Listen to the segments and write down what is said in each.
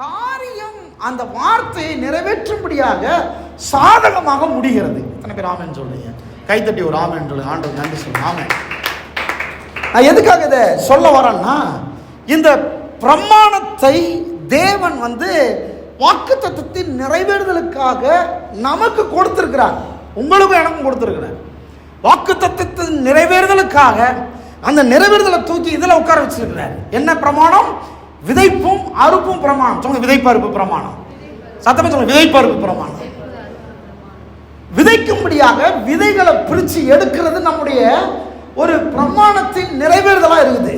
காரியம் அந்த வார்த்தையை நிறைவேற்றும்படியாக சாதகமாக முடிகிறது. எத்தனை பேர் ஆமன் சொல்றீங்க? கைத்தட்டி ஒரு ஆமன் சொல்லுங்க ஆண்டவர் நன்றி சொல்லுங்க ஆமன். நான் எதுக்காக இதை சொல்ல வரேன்னா இந்த பிரமாணத்தை தேவன் வந்து வாக்கு தத்துவத்தின் நிறைவேறுதலுக்காக நமக்கு கொடுத்துருக்கிறார். உங்களுக்கும் எனக்கும் கொடுத்துருக்கிறார். வாக்கு தத்துவத்தின் நிறைவேறுதலுக்காக அந்த நிறைவேறுதலை தூக்கி இதில் உட்கார வச்சிருக்கிறார். என்ன பிரமாணம்? விதைப்பும் அறுப்பும் பிரமாணம். சொல்லுங்க விதைப்பு அறுப்பு பிரமாணம். சத்தமா சொல்லுங்க விதைப்பு அறுப்பு பிரமாணம். விதைக்கும்படியாக விதைகளை பிரித்து எடுக்கிறது நம்முடைய ஒரு பிரமாணத்தின் நிறைவேறுதலாக இருக்குது.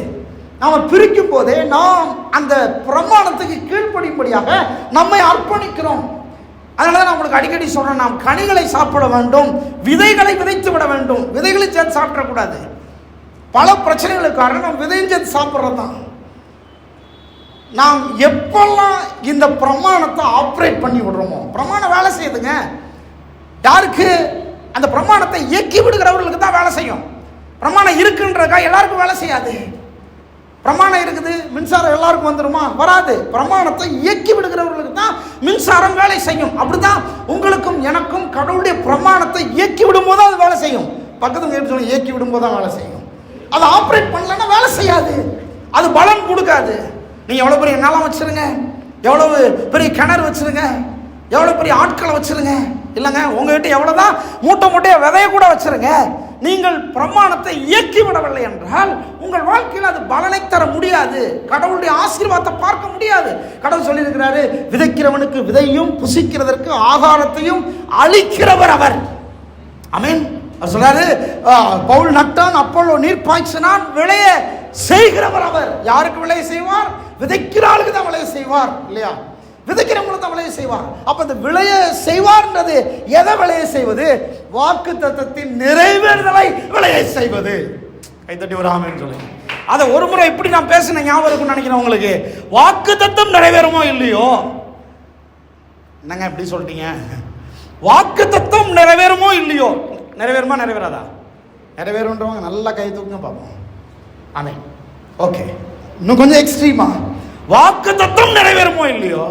நாம் பிரிக்கும் போதே நாம் அந்த பிரமாணத்துக்கு கீழ்ப்படியும்படியாக நம்மை அர்ப்பணிக்கிறோம். அதனால நான் உங்களுக்கு அடிக்கடி சொல்கிறேன் நாம் கனிகளை சாப்பிட வேண்டும் விதைகளை விதைத்து விட வேண்டும். விதைகளை சேர்த்து சாப்பிடக்கூடாது. பல பிரச்சனைகளுக்கு காரணம் நம்ம விதையும் சேர்த்து சாப்பிட்றது தான் நாம் எப்பெல்லாம் இந்த பிரமாணத்தை ஆப்ரேட் பண்ணி விடுறோமோ பிரமாணம் வேலை செய்யுதுங்க. யாருக்கு? அந்த பிரமாணத்தை இயக்கி விடுகிறவர்களுக்கு தான் வேலை செய்யும். பிரமாணம் இருக்குன்றக்கா எல்லாருக்கும் வேலை செய்யாது. பிரமாணம் இருக்குது மின்சாரம் எல்லாருக்கும் வந்துருமா? வராது. பிரமாணத்தை இயக்கி விடுகிறவர்களுக்கு தான் மின்சாரம் வேலை செய்யும். அப்படிதான் உங்களுக்கும் எனக்கும் கடவுளுடைய பிரமாணத்தை இயக்கி விடும்போது அது வேலை செய்யும். பக்கத்து எப்படி சொல்லி இயக்கி விடும்போது தான் வேலை செய்யும். அதை ஆப்ரேட் பண்ணலன்னா வேலை செய்யாது. அது பலன் கொடுக்காது. நீங்கள் எவ்வளோ பெரிய நிலம் வச்சுருங்க? எவ்வளவு பெரிய கிணறு வச்சிருங்க? எவ்வளோ பெரிய ஆட்களை வச்சுருங்க? இல்லைங்க உங்ககிட்ட எவ்வளோதான் மூட்டை மூட்டையை விதைய கூட வச்சுருங்க. நீங்கள் பிரமாணத்தை இயக்கி விடவில்லை என்றால் உங்கள் வாழ்க்கையில் அது பலனை தர முடியாது. கடவுளுடைய ஆசீர்வாதத்தை பார்க்க முடியாது. கடவுள் சொல்லியிருக்கிறாரு விதைக்கிறவனுக்கு விதையும் புசிக்கிறதற்கு ஆகாரத்தையும் அளிக்கிறவர் அவர். அமீன். அவர் சொல்றாரு பவுல் நட்டான் அப்போலோ நீர் பாய்ச்சினான் விளைய செய்கிறவர் அவர். யாருக்கு விளைய செய்வார்? விதைக்கிற ஆளுக்கு தான் விளைய செய்வார் இல்லையா? விதைக்கிறவங்களுக்கு தான் விளைய செய்வார். அப்ப இந்த விளைய செய்வார்ன்றது எதை விளைய செய்வது? வாக்கு தத்துவத்தின் நிறைவேறுதலை விளைய செய்வது. கைத்தட்டி ஒரு ஆமென்னு சொல்லுங்க. அதை ஒரு முறை இப்படி நான் பேசின ஞாபகம் இருக்கும்னு நினைக்கிறேன் உங்களுக்கு. வாக்கு தத்துவம் நிறைவேறுமோ இல்லையோ? என்னங்க இப்படி சொல்லிட்டீங்க வாக்கு தத்துவம் நிறைவேறுமோ இல்லையோ? நிறைவேறுமா நிறைவேறாதா? நிறைவேறுன்றவங்க நல்லா கை தூக்குங்க பார்ப்போம் ஆமே ஓகே இன்னும் கொஞ்சம் எக்ஸ்ட்ரீமா வாக்கு தத்துவம் நிறைவேறுமோ இல்லையோ?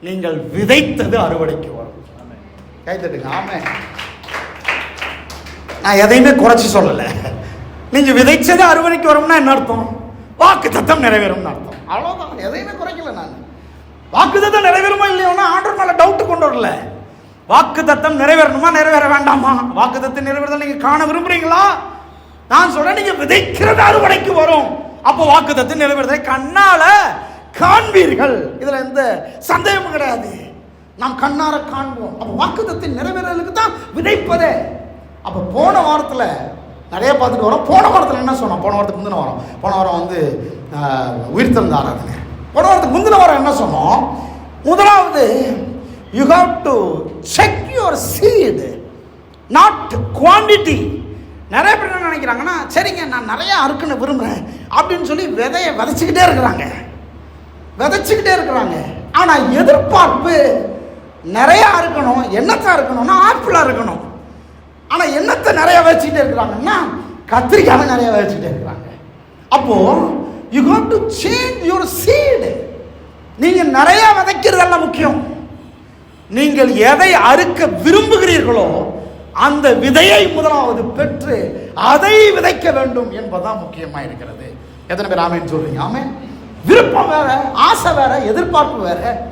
நீங்கள் விதைத்தது அறுவடைக்கு வரும். கை தட்டுங்க. ஆமே நான் எதையுமே குறைச்சி சொல்லலை. நீங்க விதைச்சது அறுவடைக்கு வரும்னா என்ன அர்த்தம்? வாக்கு தத்தம் நிறைவேறும்னு அர்த்தம். அவ்வளோதான் எதையுமே குறைக்கல நான். வாக்கு தத்தம் நிறைவேறுமா இல்லையோன்னா ஆண்டர் மேலே டவுட் கொண்டு வரல. வாக்கு தத்தம் நிறைவேறணுமா நிறைவேற வேண்டாமா? வாக்கு தத்தம் நிறைவேறதை நீங்க காண விரும்புறீங்களா? நான் சொல்றேன் நீங்க விதைக்கிறது அறுவடைக்கு வரும். அப்போ வாக்கு தத்தம் நிறைவேறதை கண்ணால காண்பீர்கள். இதுல எந்த சந்தேகமும் கிடையாது. நாம் கண்ணார காண்போம். அப்போ வாக்குத்தத்தின் நிறைவேறலுக்கு தான் விதைப்பதே. அப்போ போன வாரத்தில் நிறைய பார்த்துட்டு வரோம். போன வாரத்தில் என்ன சொன்னோம்? போன வாரத்துக்கு முந்தின வாரம். போன வாரம் வந்து உயிர்த்தந்த ஆராதனை. போன வாரத்துக்கு முந்தின வாரம் என்ன சொன்னோம்? முதலாவது you have to check your seed not quantity நிறைய பேர் என்ன நினைக்கிறாங்கன்னா சரிங்க நான் நிறையா அறுக்குன்னு விரும்புகிறேன் அப்படின்னு சொல்லி விதையை விதைச்சிக்கிட்டே இருக்கிறாங்க. விதைச்சிக்கிட்டே இருக்கிறாங்க. ஆனால் எதிர்பார்ப்பு நிறையா இருக்கணும் என்னத்தான் இருக்கணும்னா ஆப்பிளாக இருக்கணும். ஆனால் என்னத்தை நிறையா வச்சுக்கிட்டே இருக்கிறாங்கன்னா கத்திரிக்காவை நிறையா வச்சுக்கிட்டே இருக்கிறாங்க. அப்போது you have to change your seed நீங்கள் நிறையா விதைக்கிறதெல்லாம் முக்கியம். நீங்கள் எதை அறுக்க விரும்புகிறீர்களோ அந்த விதையை முதலாவது பெற்று அதை விதைக்க வேண்டும் என்பதுதான் முக்கியமாக இருக்கிறது. எத்தனை பேர் ஆமேன்னு சொல்றீங்க? ஆமே விருப்பம் வேற ஆசை வேற எதிர்பார்ப்பு வேற.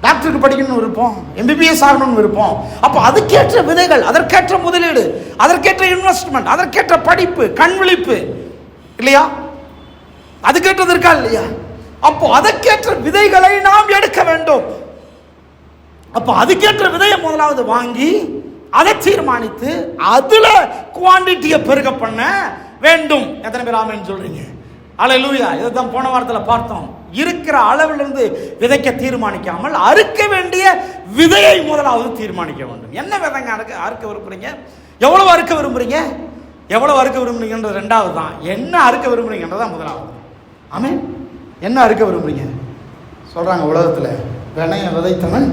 டாக்டருக்கு படிக்கணும்னு விருப்பம் எம்பிபிஎஸ் ஆகணும்னு விருப்பம். அப்போ அதுக்கேற்ற விதைகள் அதற்கேற்ற முதலீடு அதற்கேற்ற இன்வெஸ்ட்மெண்ட் அதற்கேற்ற படிப்பு கண் விழிப்பு இல்லையா? அதுக்கேற்றது இருக்கா இல்லையா? அப்போ அதற்கேற்ற விதைகளை நாம் எடுக்க வேண்டும். அப்போ அதுக்கேற்ற விதையை முதலாவது வாங்கி அதை தீர்மானித்து அதுல குவாண்டிட்டியை பெருக பண்ண வேண்டும். எத்தனை பேர் ஆமென்னு சொல்றீங்க? லூயா இதை தான் போன வாரத்தில் பார்த்தோம். இருக்கிற அளவிலிருந்து விதைக்க தீர்மானிக்காமல் அறுக்க வேண்டிய விதையை முதலாவது தீர்மானிக்க வேண்டும். என்ன விதைங்க அறுக்க அறுக்க விரும்புறீங்க? எவ்வளவு அறுக்க விரும்புறீங்க? எவ்வளவு அறுக்க விரும்புறீங்கன்றது ரெண்டாவது தான். என்ன அறுக்க விரும்புறீங்கன்றதான் முதலாவது. ஆமே என்ன அறுக்க விரும்புறீங்க? சொல்றாங்க உலகத்தில் வினைய விதைத்தவன்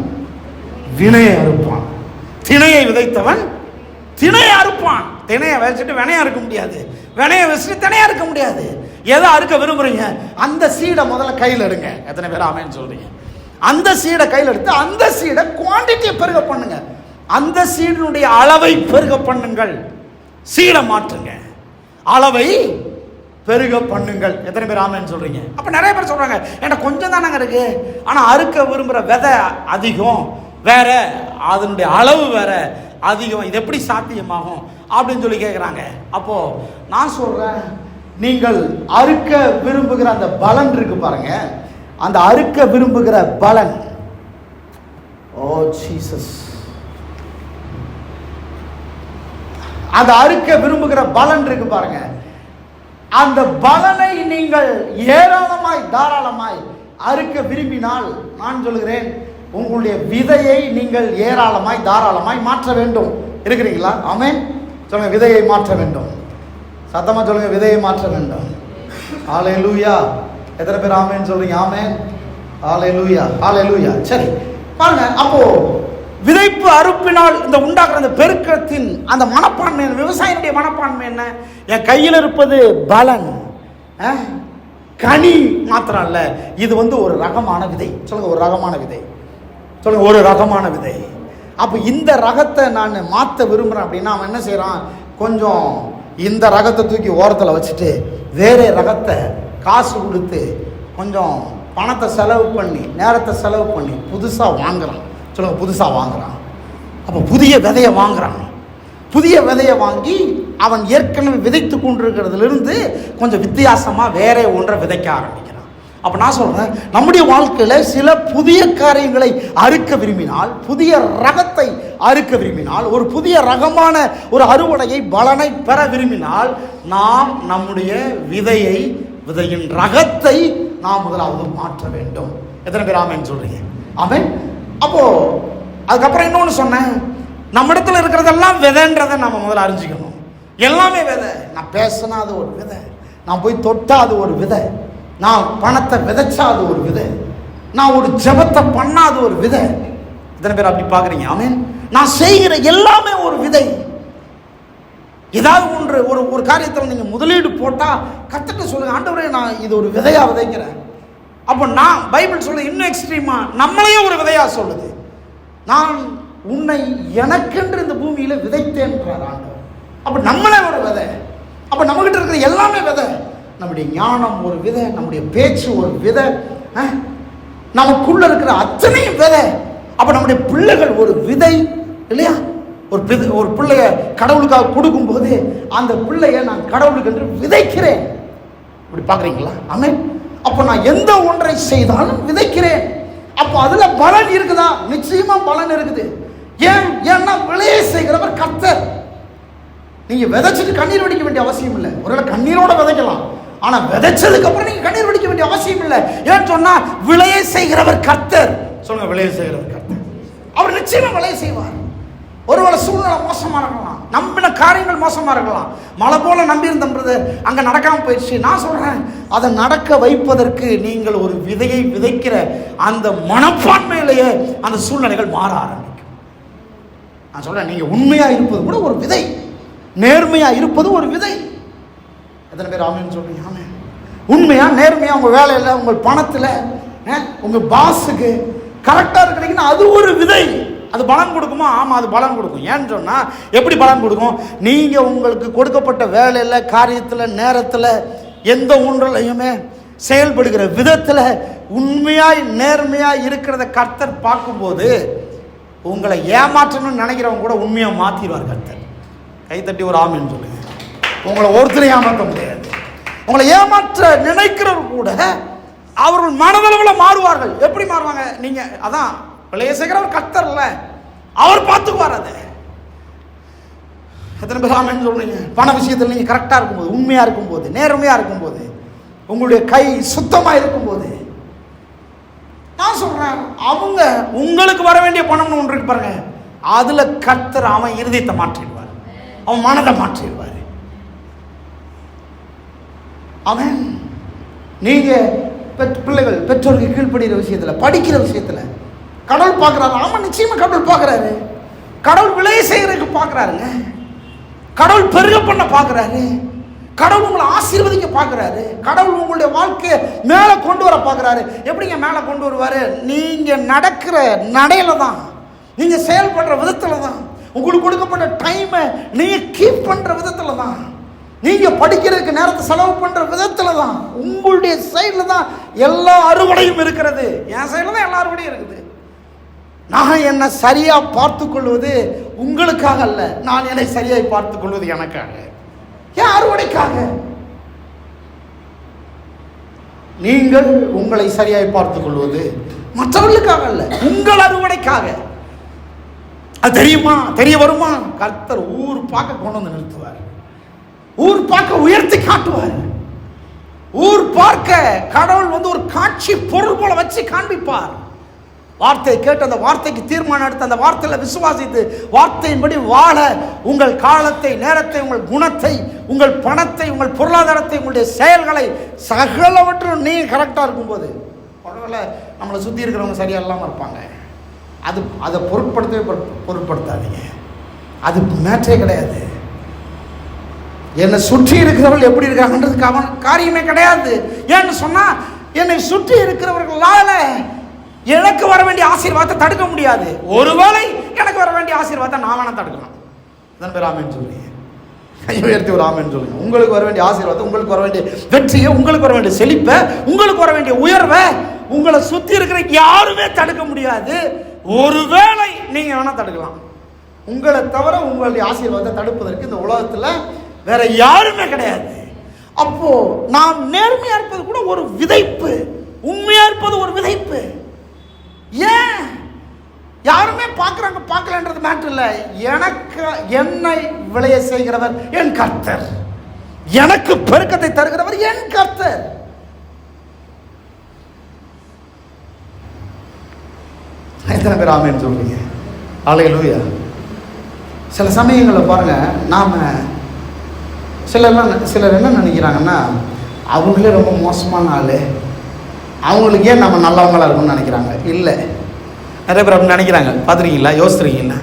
வினையை அறுப்பான். திணையை விதைத்தவன் திணையை அறுப்பான். திணையை விதைச்சிட்டு வினையை அறுக்க முடியாது. வினையை வச்சுட்டு திணையை அறுக்க முடியாது. எதை அறுக்க விரும்புறீங்க? அந்த சீடை முதல்ல கையில் எடுங்க. எத்தனை பேர் ஆமேன்னு சொல்றீங்க. அந்த சீடை கையில் எடுத்து அந்த சீடை குவான்டிட்டியை பெருக பண்ணுங்க. அந்த சீடனுடைய அளவை பெருக பண்ணுங்கள். சீடை மாற்றுங்க. அளவை பெருக பண்ணுங்கள். எத்தனை பேர் ஆமைன்னு சொல்றீங்க? அப்ப நிறைய பேர் சொல்றாங்க ஏன்னா கொஞ்சம் தானங்க இருக்கு? ஆனா அறுக்க விரும்புற விதை அதிகம். வேற அதனுடைய அளவு வேற அதிகம் இது எப்படி சாத்தியமாகும் அப்படின்னு சொல்லி கேட்குறாங்க அப்போ நான் சொல்றேன் நீங்கள் அறுக்க விரும்புகிற அந்த பலன் இருக்கு பாருங்க. அந்த அறுக்க விரும்புகிற பலன். Oh Jesus. அந்த அறுக்க விரும்புகிற பலன் இருக்கு பாருங்க. அந்த பலனை நீங்கள் ஏராளமாய் தாராளமாய் அறுக்க விரும்பினால் நான் சொல்கிறேன் உங்களுடைய விதையை நீங்கள் ஏராளமாய் தாராளமாய் மாற்ற வேண்டும். இருக்கிறீங்களா? ஆமேன். சொல்லுங்க விதையை மாற்ற வேண்டும். சத்தமாக சொல்லுங்க விதையை மாற்ற வேண்டும். ஆலை லூயா எத்தனை பேர் ஆமேன்னு சொல்றீங்க? ஆமேன். ஆலை லூயா ஆலை லூயா சரி. பாருங்க அப்போ விதைப்பு அறுப்பினால் இந்த உண்டாக்குற அந்த பெருக்கத்தின் அந்த மனப்பான்மை என்ன? விவசாயினுடைய மனப்பான்மை என்ன? என் கையில் இருப்பது பலன். கனி மாத்திரம் அல்ல. இது வந்து ஒரு ரகமான விதை. சொல்லுங்க ஒரு ரகமான விதை. சொல்லுங்கள் ஒரு ரகமான விதை. அப்போ இந்த ரகத்தை நான் மாற்ற விரும்புகிறேன் அப்படின்னா அவன் என்ன செய்கிறான் கொஞ்சம் இந்த ரகத்தை தூக்கி ஓரத்தில் வச்சுட்டு வேறே ரகத்தை காசு கொடுத்து கொஞ்சம் பணத்தை செலவு பண்ணி நேரத்தை செலவு பண்ணி புதுசாக வாங்குறான். சொல்லுங்கள் புதுசாக வாங்குறான். அப்போ புதிய விதையை வாங்குகிறான் புதிய விதையை வாங்கி அவன் ஏற்கனவே விதைத்து கொண்டிருக்கிறதுலேருந்து கொஞ்சம் வித்தியாசமாக வேற ஒன்றை விதைக்க ஆரம்பி அப்போ நான் சொல்கிறேன் நம்முடைய வாழ்க்கையில் சில புதிய காரியங்களை அறுக்க விரும்பினால் புதிய ரகத்தை அறுக்க விரும்பினால் ஒரு புதிய ரகமான ஒரு அறுவடையை பலனை பெற விரும்பினால் நாம் நம்முடைய விதையை விதையின் ரகத்தை நாம் முதலாவது மாற்ற வேண்டும். எத்தனை பேர் ஆமேன்னு சொல்கிறீங்க ஆமேன். அப்போ அதுக்கப்புறம் இன்னொன்று சொன்னேன் நம்ம இடத்துல இருக்கிறதெல்லாம் விதைன்றதை நம்ம முதல்ல அறிஞ்சிக்கணும். எல்லாமே விதை. நான் பேசினா அது ஒரு விதை. நான் போய் தொட்டால் அது ஒரு விதை. நான் பணத்தை விதைச்சாது ஒரு விதை. நான் ஒரு ஜபத்தை பண்ணாத ஒரு விதை. இத்தனை பேர் அப்படி பார்க்குறீங்க? ஆமீன் நான் செய்கிற எல்லாமே ஒரு விதை. ஏதாவது ஒன்று ஒரு ஒரு காரியத்தில் நீங்கள் முதலீடு போட்டால் கற்றுக்க சொல்லுங்க ஆண்டவரே நான் இது ஒரு விதையாக விதைக்கிறேன். அப்போ நான் பைபிள் சொல்ல இன்னும் எக்ஸ்ட்ரீமாக நம்மளையே ஒரு விதையாக சொல்லுது. நான் உன்னை எனக்கென்று இந்த பூமியில் விதைத்தேன்றார் ஆண்டவர். அப்போ நம்மளே ஒரு விதை. அப்போ நம்மகிட்ட இருக்கிற எல்லாமே விதை. நம்முடைய ஞானம் ஒரு விதை நம்முடைய பேச்சு ஒரு விதை அஹ், நமக்குள்ள இருக்கிற அத்தனையும் விதை. அப்போ நம்முடைய பிள்ளைகள் ஒரு விதை இல்லையா? ஒரு விதை ஒரு பிள்ளைய கடவுளுக்காக கொடுக்கும்போது அந்த பிள்ளைய நான் கடவுளுக்கு என்று விதைக்கிறேன். இப்படி பார்க்குறீங்களா? ஆமே அப்போ நான் எந்த ஒன்றை செய்தாலும் விதைக்கிறேன். அப்போ அதில் பலன் இருக்குதா? நிச்சயமா பலன் இருக்குது. ஏன்? ஏன்னா விளைய செய்கிறவர் கர்த்தர். நீங்க விதைச்சிட்டு கண்ணீர் வடிக்க வேண்டிய அவசியம் இல்லை. ஒருவேளை கண்ணீரோட விதைக்கலாம். ஆனா விதைச்சதுக்கு அப்புறம் நீங்க கண்ணீர் வடிக்க வேண்டிய அவசியம் இல்லை. ஏன்னு சொன்னா விளைய செய்கிறவர் கர்த்தர். சொல்லுங்க விளைய செய்கிறவர் கர்த்தர். அவர் நிச்சயமா விளைய செய்வார். ஒருவேளை சூழ்நிலை மோசமா இருக்கலாம். நம்பின காரியங்கள் மோசமா இருக்கலாம். மழை போல நம்பி இருந்தது அங்க நடக்காம போயிடுச்சு. நான் சொல்றேன் அதை நடக்க வைப்பதற்கு நீங்கள் ஒரு விதையை விதைக்கிற அந்த மனப்பான்மையிலேயே அந்த சூழ்நிலைகள் மாற ஆரம்பிக்கும். நான் சொல்றேன் நீங்க உண்மையா இருப்பது கூட ஒரு விதை. நேர்மையா இருப்பது ஒரு விதை. எத்தனை பேர் ஆமேன்னு சொல்கிறீங்க ஆமே உண்மையாக நேர்மையாக உங்கள் வேலையில் உங்கள் பணத்தில் உங்கள் பாஸுக்கு கரெக்டாக இருக்கிறீங்கன்னா அது ஒரு விதை. அது பலன் கொடுக்குமா? ஆமாம் அது பலன் கொடுக்கும். ஏன்னு சொன்னால் எப்படி பலன் கொடுக்கும்? நீங்கள் உங்களுக்கு கொடுக்கப்பட்ட வேலையில் காரியத்தில் நேரத்தில் எந்த ஊன்றலையுமே செயல்படுகிற விதத்தில் உண்மையாக நேர்மையாக இருக்கிறத கர்த்தர் பார்க்கும்போது உங்களை ஏமாற்றணும்னு நினைக்கிறவங்க கூட உண்மையாக மாற்றிடுவார் கர்த்தர். கைத்தட்டி ஒரு ஆமின்னு சொல்லுங்கள் உங்களை ஒருத்தரையும் ஏமாற்ற முடியாது. உங்களை ஏமாற்ற நினைக்கிறவர் கூட அவர்கள் மனதளவில் மாறுவார்கள். எப்படி மாறுவாங்க? நீங்க அதான் விளைய கத்தர்ல அவர் பார்த்துக்குவார் அதை. எத்தனை பேர் ஆமென்னு சொல்றீங்க? பண விஷயத்தில் நீங்கள் கரெக்டாக இருக்கும்போது உண்மையாக இருக்கும்போது நேர்மையாக இருக்கும்போது உங்களுடைய கை சுத்தமாக இருக்கும்போது நான் சொல்றேன் அவங்க உங்களுக்கு வர வேண்டிய பணம்னு ஒன்று இருக்கு பாருங்க. அதில் கத்தர் அவன் இருதயத்தை மாற்றிடுவார். அவன் மனதை மாற்றிடுவார். அவன் நீங்க பெற் பிள்ளைகள் பெற்றோருக்கு கீழ்ப்படுகிற விஷயத்தில் படிக்கிற விஷயத்தில் கடவுள் பார்க்குறாரு. ஆமாம் நிச்சயமாக கடவுள் பார்க்குறாரு. கடவுள் விளைய செய்கிறதுக்கு பார்க்குறாருங்க. கடவுள் பெருக பண்ண பார்க்குறாரு. கடவுள் உங்களை ஆசீர்வதிக்க பார்க்குறாரு. கடவுள் உங்களுடைய வாழ்க்கையை மேலே கொண்டு வர பார்க்குறாரு. எப்படிங்க மேலே கொண்டு வருவார்? நீங்கள் நடக்கிற நடையில தான். நீங்கள் செயல்படுற விதத்தில் தான். உங்களுக்கு கொடுக்கப்பட்ட டைமை நீங்கள் கீப் பண்ணுற விதத்தில் தான். நீங்கள் படிக்கிறதுக்கு நேரத்தை செலவு பண்ணுற விதத்தில் தான் உங்களுடைய சைடில் தான் எல்லா அறுவடையும் இருக்கிறது. என் சைடில் தான் எல்லா அறுவடையும் இருக்குது. நான் என்னை சரியாக பார்த்து கொள்வது உங்களுக்காக அல்ல நான் என்னை சரியாக பார்த்து கொள்வது எனக்காக. ஏன் அறுவடைக்காக? நீங்கள் உங்களை சரியாய் பார்த்துக் கொள்வது மற்றவர்களுக்காக அல்ல உங்கள் அறுவடைக்காக. அது தெரியுமா? தெரிய வருமா? கர்த்தர் ஊர் பார்க்க கொண்டு வந்து நிறுத்துவார். ஊர் பார்க்க உயர்த்தி காட்டுவார். ஊர் பார்க்க கடவுள் வந்து ஒரு காட்சி பொருள் போல வச்சு காண்பிப்பார். வார்த்தையை கேட்டு அந்த வார்த்தைக்கு தீர்மானம் எடுத்து அந்த வார்த்தையில் விசுவாசித்து வார்த்தையின்படி வாழ உங்கள் காலத்தை நேரத்தை உங்கள் குணத்தை உங்கள் பணத்தை உங்கள் பொருளாதாரத்தை உங்களுடைய செயல்களை சகலவற்றும் நீ கரெக்டாக இருக்கும்போது பரவாயில்ல நம்மளை சுற்றி இருக்கிறவங்க சரியா இல்லாமல் இருப்பாங்க. அது அதை பொருட்படுத்தவே பொருட்படுத்தாதீங்க. அது மேட்டே கிடையாது. என்னை சுற்றி இருக்கிறவர்கள் எப்படி இருக்காங்கன்றது கவன காரியமே கிடையாது. ஏன்னு சொன்னால் என்னை சுற்றி இருக்கிறவர்களால் எனக்கு வர வேண்டிய ஆசீர்வாதத்தை தடுக்க முடியாது. ஒருவேளை எனக்கு வர வேண்டிய ஆசீர்வாதத்தை நான் வேணா தடுக்கலாம். அதன் பேர் ஆமேன்னு சொல்லுங்க கை உயர்த்தி ஒரு ஆமேன்னு சொல்லுங்க. உங்களுக்கு வர வேண்டிய ஆசீர்வாதம் உங்களுக்கு வர வேண்டிய வெற்றியை உங்களுக்கு வர வேண்டிய செழிப்பை உங்களுக்கு வர வேண்டிய உயர்வை உங்களை சுற்றி இருக்கிற யாருமே தடுக்க முடியாது. ஒருவேளை நீங்கள் வேணால் தடுக்கலாம். உங்களை தவிர உங்களுடைய ஆசீர்வாதத்தை தடுப்பதற்கு இந்த உலகத்தில் வேற யாருமே கிடையாது. அப்போ நாம் நேர்மையா இருப்பது கூட ஒரு விதைப்பு. உண்மையா இருப்பது ஒரு விதைப்பு. ஏன்? யாருமே பார்க்குறாங்க பார்க்கலன்றது மேட்ரு இல்லை. எனக்கு என்னை விளைய செய்கிறவர் என் கர்த்தர். எனக்கு பெருக்கத்தை தருகிறவர் என் கர்த்தர். எத்தனை பேர் ஆமேன்னு சொல்றீங்க? ஆலையிலூயா சில சமயங்களில் பாருங்க நாம சிலர்லாம் சிலர் என்ன நினைக்கிறாங்கன்னா அவங்களே ரொம்ப மோசமான ஆள். அவங்களுக்கு ஏன் நம்ம நல்லவங்களாக இருக்கணும்னு நினைக்கிறாங்க? இல்லை. நிறைய பேர் அப்படி நினைக்கிறாங்க. பார்த்துருக்கீங்களா? யோசிச்சுருக்கீங்களா?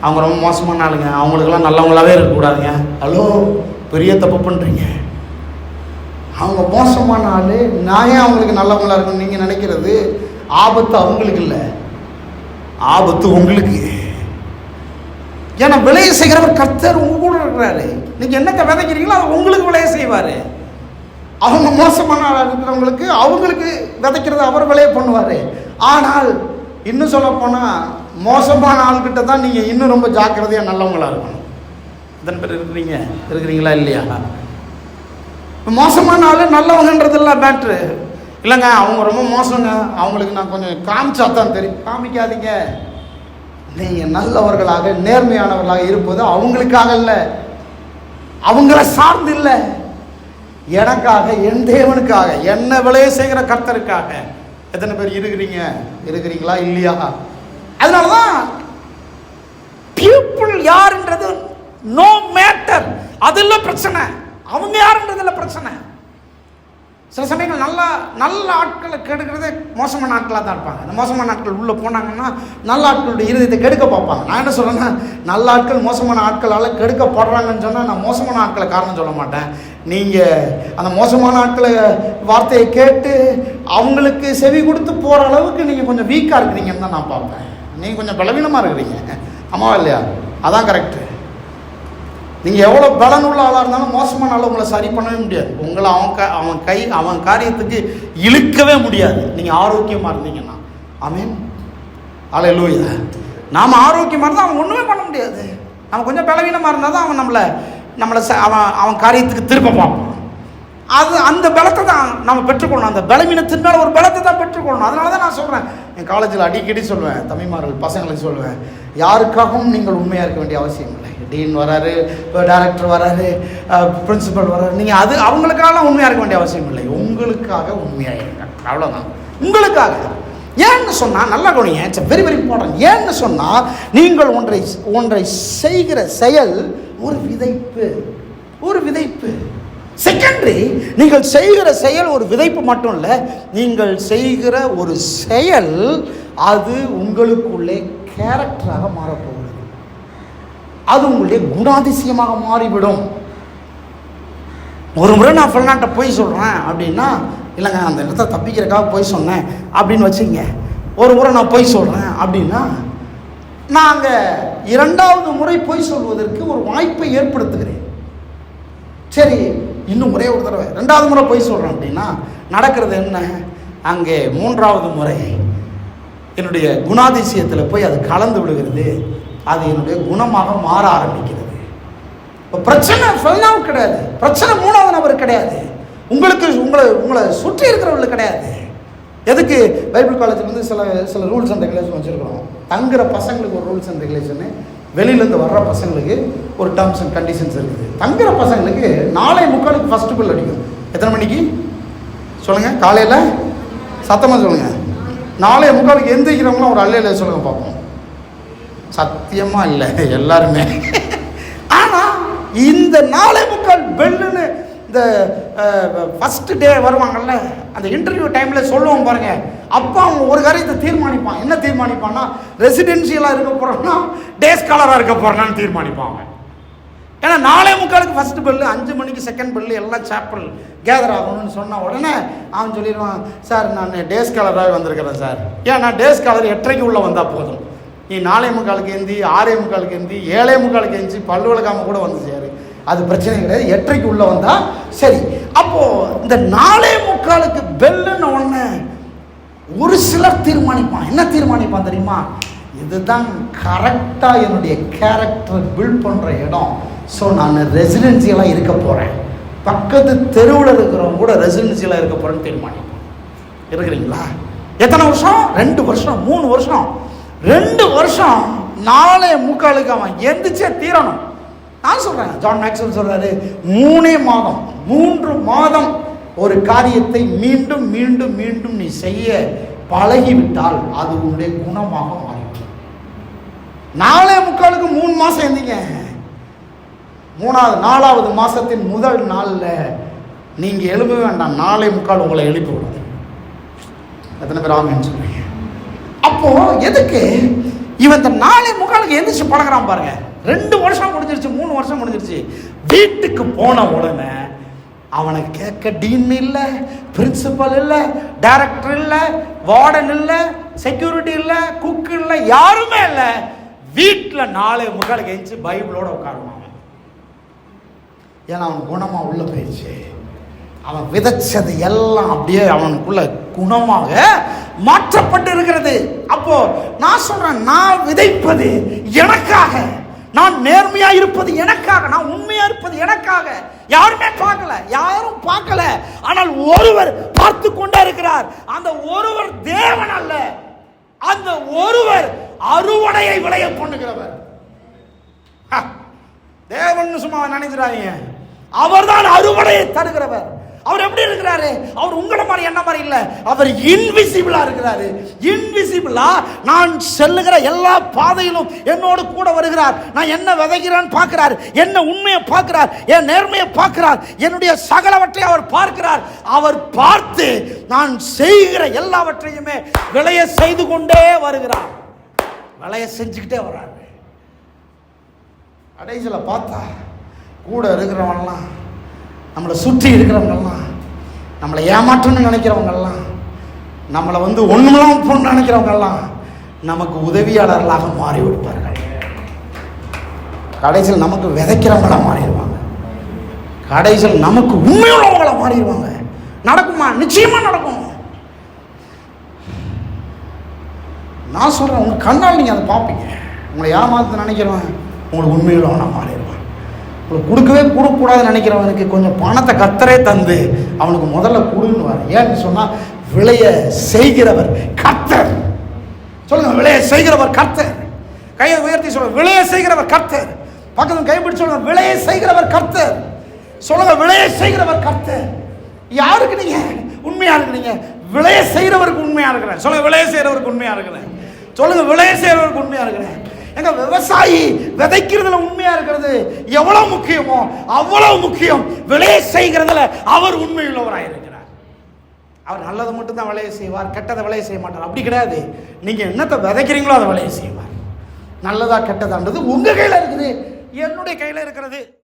அவங்க ரொம்ப மோசமான ஆளுங்க. அவங்களுக்கெல்லாம் நல்லவங்களாகவே இருக்கக்கூடாதுங்க. ஹலோ பெரிய தப்பு பண்ணுறீங்க அவங்க மோசமான ஆள். நான் ஏன் அவங்களுக்கு நல்லவங்களா இருக்கணும்னு நீங்கள் நினைக்கிறது? ஆபத்து அவங்களுக்கு இல்லை. ஆபத்து உங்களுக்கு. ஏன்னா விளைய செய்கிறவர் கர்த்தர் உங்க கூட இருக்கிறாரு. நீங்க என்னத்தை விதைக்கிறீங்களோ அதை உங்களுக்கு விளைய செய்வார். அவங்க மோசமான இருக்கிறவங்களுக்கு அவங்களுக்கு விதைக்கிறத அவர் விளைய பண்ணுவார். ஆனால் இன்னும் சொல்ல போனால் மோசமான ஆள்கிட்ட தான் நீங்கள் இன்னும் ரொம்ப ஜாக்கிரதையாக நல்லவங்களாக இருக்கணும். இதன் பேர் இருக்கிறீங்க? இருக்கிறீங்களா இல்லையா? மோசமான ஆள் நல்லவங்கன்றதெல்லாம் பேட்ரு இல்லைங்க அவங்க ரொம்ப மோசங்க. அவங்களுக்கு நான் கொஞ்சம் காமிச்சா தான் தெரியும். காமிக்காதீங்க. நீங்கள் நல்லவர்களாக நேர்மையானவர்களாக இருப்பது அவங்களுக்காக இல்லை. அவங்கள சார்ந்து இல்லை. எனக்காக என் தேவனுக்காக என்ன விளைய செய்கிற கர்த்தருக்காக. எத்தனை பேர் இருக்கிறீங்க? இருக்கிறீங்களா? இல்லையா? அதனால தான் பீப்புள் யாருன்றது நோ மேட்டர் அது இல்லை பிரச்சனை. அவங்க யாருன்றதுல பிரச்சனை? சில சமயங்கள் நல்ல நல்ல ஆட்களை கெடுக்கிறதே மோசமான ஆட்களாக தான் இருப்பாங்க. அந்த மோசமான ஆட்கள் உள்ளே போனாங்கன்னா நல்ல ஆட்களுடைய இருதயத்தை கெடுக்க பார்ப்பாங்க. நான் என்ன சொல்கிறேன்னா நல்ல ஆட்கள் மோசமான ஆட்களால் கெடுக்கப்படுறாங்கன்னு சொன்னால் நான் மோசமான ஆட்களை காரணம் சொல்ல மாட்டேன். நீங்கள் அந்த மோசமான ஆட்களை வார்த்தையை கேட்டு அவங்களுக்கு செவி கொடுத்து போகிற அளவுக்கு நீங்கள் கொஞ்சம் வீக்காக இருக்கிறீங்கன்னு தான் நான் பார்ப்பேன். நீங்கள் கொஞ்சம் பலவீனமாக இருக்கிறீங்க. ஆமாவா இல்லையா? அதான் கரெக்டு நீங்கள் எவ்வளோ பலனுள்ள ஆளாக இருந்தாலும் மோசமான ஆள் உங்களை சரி பண்ணவே முடியாது. உங்களை அவன் க அவன் கை அவன் காரியத்துக்கு இழுக்கவே முடியாது. நீங்கள் ஆரோக்கியமாக இருந்தீங்கன்னா. ஆமீன். ஆளை லூயா நாம் ஆரோக்கியமாக இருந்தால் அவன் ஒன்றுமே பண்ண முடியாது. அவன் கொஞ்சம் பலவீனமாக இருந்தால் தான் அவன் நம்மளை நம்மளை ச அவன் அவன் காரியத்துக்கு திருப்ப பார்ப்பான். அது அந்த பலத்தை தான் நம்ம பெற்றுக்கொள்ளணும். அந்த பலவீனத்தின் ஒரு பலத்தை தான் பெற்றுக்கொள்ளணும். அதனால தான் நான் சொல்கிறேன் என் காலேஜில் அடிக்கடி சொல்லுவேன். தமிழ்மார்கள் பசங்களுக்கு சொல்லுவேன். யாருக்காகவும் நீங்கள் உண்மையாக இருக்க வேண்டிய அவசியம் இல்லை. டீன் வராரு டைரக்டர் வராரு பிரின்சிபல் வராரு. நீங்கள் அது அவங்களுக்காகலாம் உண்மையாக இருக்க வேண்டிய அவசியம் இல்லை. உங்களுக்காக உண்மையாக இருங்க. அவ்வளோதான் உங்களுக்காக. ஏன்னு சொன்னால் நல்லா கவனிங்க. இட்ஸ் வெரி வெரி இம்பார்ட்டன்ட் ஏன்னு சொன்னால் நீங்கள் ஒன்றை ஒன்றை செய்கிற செயல் ஒரு விதைப்பு. ஒரு விதைப்பு. செகண்டரி நீங்கள் செய்கிற செயல் ஒரு விதைப்பு மட்டும் இல்லை நீங்கள் செய்கிற ஒரு செயல் அது உங்களுக்குள்ளே கேரக்டராக மாறப்போகிறது. அது உங்களுடைய குணாதிசயமாக மாறிவிடும். ஒரு முறை நான் ஃபுல்நாட்டை போய் சொல்கிறேன் அப்படின்னா இல்லைங்க அந்த இடத்த தப்பிக்கிறக்காக போய் சொன்னேன் அப்படின்னு வச்சுங்க ஒரு முறை நான் போய் சொல்கிறேன் அப்படின்னா நாங்கள் இரண்டாவது முறை பொய் சொல்வதற்கு ஒரு வாய்ப்பை ஏற்படுத்துகிறேன். சரி இன்னும் ஒரே ஒரு தடவை. ரெண்டாவது முறை போய் சொல்கிறேன் அப்படின்னா நடக்கிறது என்ன? அங்கே மூன்றாவது முறை என்னுடைய குணாதிசயத்தில் போய் அது கலந்து விடுகிறது அது என்னுடைய குணமாக மாற ஆரம்பிக்கிறது. இப்போ பிரச்சனை ஃபெல்னாவும் கிடையாது. பிரச்சனை மூணாவது நபர் கிடையாது. உங்களுக்கு உங்களை உங்களை சுற்றி இருக்கிறவங்களுக்கு கிடையாது. எதுக்கு? பைபிள் காலேஜில் வந்து சில சில ரூல்ஸ் அண்ட் ரெகுலேஷன் வச்சுருக்கிறோம். தங்குற பசங்களுக்கு ஒரு ரூல்ஸ் அண்ட் ரெகுலேஷனு வெளியிலேருந்து வர்ற பசங்களுக்கு ஒரு டேர்ம்ஸ் அண்ட் கண்டிஷன்ஸ் இருக்குது. தங்குற பசங்களுக்கு நாளை முக்காலுக்கு ஃபஸ்ட்டு பில் அடிக்கும். எத்தனை மணிக்கு? சொல்லுங்கள் காலையில்? சத்தமாக சொல்லுங்கள் நாளைய முக்காலுக்கு எந்திரிக்கிறவங்களாம் ஒரு அல்லையில் சொல்லுங்கள் பார்ப்போம். சத்தியமாக இல்லை எல்லாருமே. ஆனால் இந்த நாளை முக்கால் பெல்லுன்னு இந்த ஃபஸ்ட்டு டே வருவாங்கல்ல அந்த இன்டர்வியூ டைமில் சொல்லுவோம் பாருங்கள் அப்போ அவன் ஒரு காரியத்தை தீர்மானிப்பான் என்ன தீர்மானிப்பான்னா ரெசிடென்ஷியலாக இருக்க போகிறோன்னா டே ஸ்காலராக இருக்க போகிறான்னு தீர்மானிப்பாங்க. ஏன்னா நாளை முக்காலுக்கு ஃபஸ்ட்டு பெல்லு அஞ்சு மணிக்கு செகண்ட் பெல்லு எல்லாம் சாப்பிள் கேதர் ஆகணும்னு சொன்ன உடனே அவன் சொல்லிடுவான் சார் நான் டே ஸ்காலராக வந்திருக்கிறேன் சார். ஏன் நான் டே ஸ்காலர் எட்டரைக்கு உள்ளே வந்தால் போதும். நீ நாலே முக்காலுக்கு ஏந்தி ஆறே முக்காலுக்கு ஏந்தி ஏழே முக்காலுக்கு ஏந்தி பல்லு விளக்காம கூட வந்து சேரு. அது பிரச்சனை கிடையாது. எட்டரைக்கு உள்ளே வந்தால் சரி. அப்போது இந்த நாலே முக்காலுக்கு பெல்லுன்னு ஒன்று ஒரு சிலர் தீர்மானிப்பான் என்ன தீர்மானிப்பான் தெரியுமா? இதுதான் கரெக்டாக என்னுடைய கேரக்டர் பில்ட் பண்ணுற இடம். ஸோ நான் ரெசிடென்சியெல்லாம் இருக்க போகிறேன் பக்கத்து தெருவில் இருக்கிறவங்க கூட ரெசிடென்சியில் இருக்க போகிறேன்னு தீர்மானிப்பான் இருக்கிறீங்களா? எத்தனை வருஷம்? ரெண்டு வருஷம். மூணு வருஷம். ரெண்டு வருஷம் நாலே முக்காலுக்கு அவன் எந்திரிச்சே தீரணும். நான் சொல்கிறேன் ஜான் மேக்ஸ்வெல் சொல்கிறாரு மூணே மாதம் மூன்று மாதம் ஒரு காரியத்தை மீண்டும் மீண்டும் மீண்டும் நீ செய்ய பழகிவிட்டால் அது உன்னுடைய குணமாக மாறிவிடும். நாலே முக்காலுக்கு மூணு மாதம் இருந்தீங்க மூணாவது நாலாவது மாதத்தின் முதல் நாளில் நீங்கள் எழும்ப வேண்டாம். நாளை முக்கால் உங்களை எழுப்பி விடும். எத்தனை பேர் ஆகுன்னு சொல்றீங்க. அப்போது எதுக்கு? இவன் இந்த நாளை முக்காலுக்கு எந்திரிச்சு பழகிறான் பாருங்கள் ரெண்டு வருஷம் முடிஞ்சிருச்சு மூணு வருஷம் முடிஞ்சிருச்சு. வீட்டுக்கு போன உடனே அவனை கேட்க டீன் இல்லை பிரின்சிபல் இல்லை டைரக்டர் இல்லை வார்டன் இல்லை செக்யூரிட்டி இல்லை குக் இல்லை யாருமே இல்லை. வீட்டில் நாலு முக்காலுக்கு கழிச்சு பைபிளோட உட்காருவான் அவன். ஏன்னா அவன் குணமாக உள்ள போயிடுச்சு அவன் விதைச்சது எல்லாம் அப்படியே அவனுக்குள்ள குணமாக மாற்றப்பட்டு இருக்கிறது. அப்போ நான் சொல்றேன் நான் விதைப்பது எனக்காக. நான் நேர்மையா இருப்பது எனக்காக நான் உண்மையா இருப்பது எனக்காக. யாருமே பார்க்கல யாரும் பார்க்கல. ஆனால் ஒருவர் பார்த்து கொண்டே இருக்கிறார். அந்த ஒருவர் தேவன் அல்ல. அந்த ஒருவர் அறுவடையை விளைய பண்ணுகிறவர். தேவன் சும்மா நினைக்கிறாங்க. அவர்தான் அறுவடையை தருகிறவர். அவர் எப்படி இருக்கிறாரு? அவர் உங்களை மாதிரி என்ன மாதிரி இல்ல. அவர் இன்விசிபிளா இருக்கிறாரு. இன்விசிபிளா நான் செல்லுகிற எல்லா பாதையிலும் என்னோடு கூட வருகிறார். நான் என்ன விதைக்கிறான்னு பார்க்கிறார். என்ன உண்மையை பார்க்கிறார். என் நேர்மையை பார்க்கிறார். என்னுடைய சகலவற்றை அவர் பார்க்கிறார். அவர் பார்த்து நான் செய்கிற எல்லாவற்றையுமே விளைய செய்து கொண்டே வருகிறார். விளைய செஞ்சுக்கிட்டே வர்றாரு. கடைசியில் பார்த்தா கூட இருக்கிறவன்லாம் நம்மளை சுற்றி இருக்கிறவங்கெல்லாம் நம்மளை ஏமாற்றணும்னு நினைக்கிறவங்கெல்லாம் நம்மளை வந்து ஒன்றுமெல்லாம் போன்னு நினைக்கிறவங்கெல்லாம் நமக்கு உதவியாளர்களாக மாறி விடுப்பார்கள் கடைசியில் நமக்கு விதைக்கிறவங்களா மாறிடுவாங்க. கடைசியில் நமக்கு உண்மையுள்ளவங்களா மாறிடுவாங்க. நடக்குமா? நிச்சயமாக நடக்கும். நான் சொல்கிறேன் உங்கள் கண்ணால் நீங்கள் அதை பார்ப்பீங்க. உங்களை ஏமாத்து நினைக்கிறவன் உங்களுக்கு உண்மையுள்ளவனாக மாறிடுவான். உங்களுக்கு கொடுக்கவே கொடுக்கக்கூடாதுன்னு நினைக்கிறவனுக்கு கொஞ்சம் பணத்தை கத்தரே தந்து அவனுக்கு முதல்ல கொடுன்னு வர. ஏன்னு சொன்னால் விளைய செய்கிறவர் கர்த்தர். சொல்லுங்க விளைய செய்கிறவர் கர்த்தர். கையை உயர்த்தி சொல்லுங்க விளைய செய்கிறவர் கர்த்தர். பக்கத்தில் கைப்பிடிச்சு சொல்லுங்க விளைய செய்கிறவர் கர்த்தர். சொல்லுங்க விளைய செய்கிறவர் கர்த்தர். யாருக்கு நீங்க உண்மையா இருக்கிறீங்க விளைய செய்கிறவருக்கு உண்மையா இருக்கிறேன். சொல்லுங்க விளைய செய்கிறவருக்கு உண்மையா இருக்கிறேன். சொல்லுங்க விளைய செய்கிறவருக்கு உண்மையா இருக்கிறேன். எங்க விவசாயி விதைக்கிறதுல உண்மையா இருக்கிறது எவ்வளவு முக்கியமோ அவ்வளவு முக்கியம். விளைய செய்கிறதுல அவர் உண்மையுள்ளவராக இருக்கிறார். அவர் நல்லதை மட்டும்தான் விளைய செய்வார் கெட்டதை விளைய செய்ய மாட்டார். அப்படி கிடையாது. நீங்க என்னத்தை விதைக்கிறீங்களோ அதை விளைய செய்வார். நல்லதா கெட்டதான்றது உங்க கையில இருக்குது. என்னுடைய கையில இருக்கிறது.